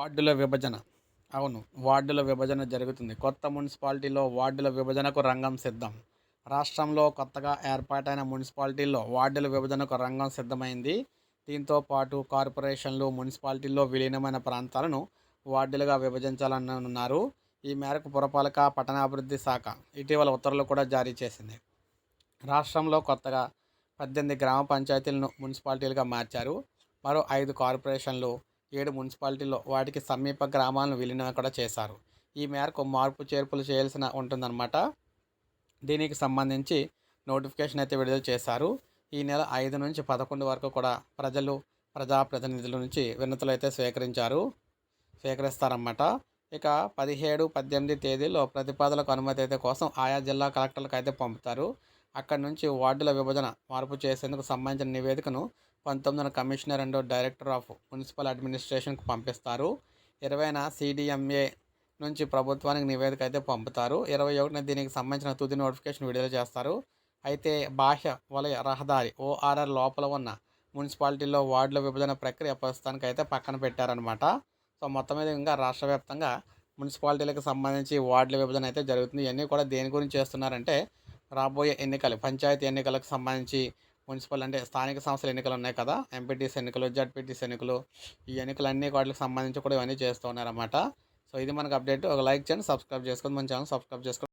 వార్డుల విభజన. అవును వార్డుల విభజన జరుగుతుంది. కొత్త మున్సిపాలిటీలో వార్డుల విభజనకు రంగం సిద్ధం. రాష్ట్రంలో కొత్తగా ఏర్పాటైన మున్సిపాలిటీల్లో వార్డుల విభజనకు రంగం సిద్ధమైంది. దీంతో పాటు కార్పొరేషన్లు మున్సిపాలిటీల్లో విలీనమైన ప్రాంతాలను వార్డులుగా విభజించాలనున్నారు. ఈ మేరకు పురపాలక పట్టణాభివృద్ధి శాఖ ఇటీవల ఉత్తర్వులు కూడా జారీ చేసింది. రాష్ట్రంలో కొత్తగా పద్దెనిమిది గ్రామ పంచాయతీలను మున్సిపాలిటీలుగా మార్చారు. మరో ఐదు కార్పొరేషన్లు ఏడు మున్సిపాలిటీల్లో వాటికి సమీప గ్రామాలను విలీనం కూడా చేశారు. ఈ మేరకు మార్పు చేర్పులు చేయాల్సిన ఉంటుందన్నమాట. దీనికి సంబంధించి నోటిఫికేషన్ అయితే విడుదల చేశారు. ఈ నెల ఐదు నుంచి పదకొండు వరకు కూడా ప్రజలు ప్రజాప్రతినిధుల నుంచి వినతులు అయితే స్వీకరించారు స్వీకరిస్తారన్నమాట. ఇక పదిహేడు పద్దెనిమిది తేదీలో ప్రతిపాదనలకు అనుమతి అయితే కోసం ఆయా జిల్లా కలెక్టర్లకు అయితే పంపుతారు. అక్కడి నుంచి వార్డుల విభజన మార్పు చేసేందుకు సంబంధించిన నివేదికను పంతొమ్మిదిన commissioner and director of municipal అడ్మినిస్ట్రేషన్కు పంపిస్తారు. ఇరవైన సిడిఎంఏ నుంచి ప్రభుత్వానికి నివేదిక అయితే పంపుతారు. ఇరవై ఒకటిన దీనికి సంబంధించిన తుది నోటిఫికేషన్ విడుదల చేస్తారు. అయితే బాహ్య వలయ రహదారి ఓఆర్ఆర్ లోపల ఉన్న మున్సిపాలిటీల్లో వార్డుల విభజన ప్రక్రియ ప్రస్తుతానికి అయితే పక్కన పెట్టారనమాట సో మొత్తం మీద ఇంకా రాష్ట్ర వ్యాప్తంగా మున్సిపాలిటీలకు సంబంధించి వార్డుల విభజన అయితే జరుగుతుంది. ఇవన్నీ కూడా దేని గురించి చేస్తున్నారంటే రాబోయే ఎన్నికలు పంచాయతీ ఎన్నికలకు సంబంధించి మున్సిపల్ అంటే స్థానిక సంస్థల ఎన్నికలు ఉన్నాయి కదా ఎంపీటీసీ ఎన్నికలు జడ్పీటీసీ ఎన్నికలు ఈ ఎన్నికలన్నీ వాటికి సంబంధించి కూడా ఇవన్నీ చేస్తూ ఉన్నారన్నమాట. సో ఇది మనకు అప్డేట్. ఒక లైక్ చేయండి సబ్స్క్రైబ్ చేసుకోండి మన ఛానల్ సబ్స్క్రైబ్ చేసుకోండి.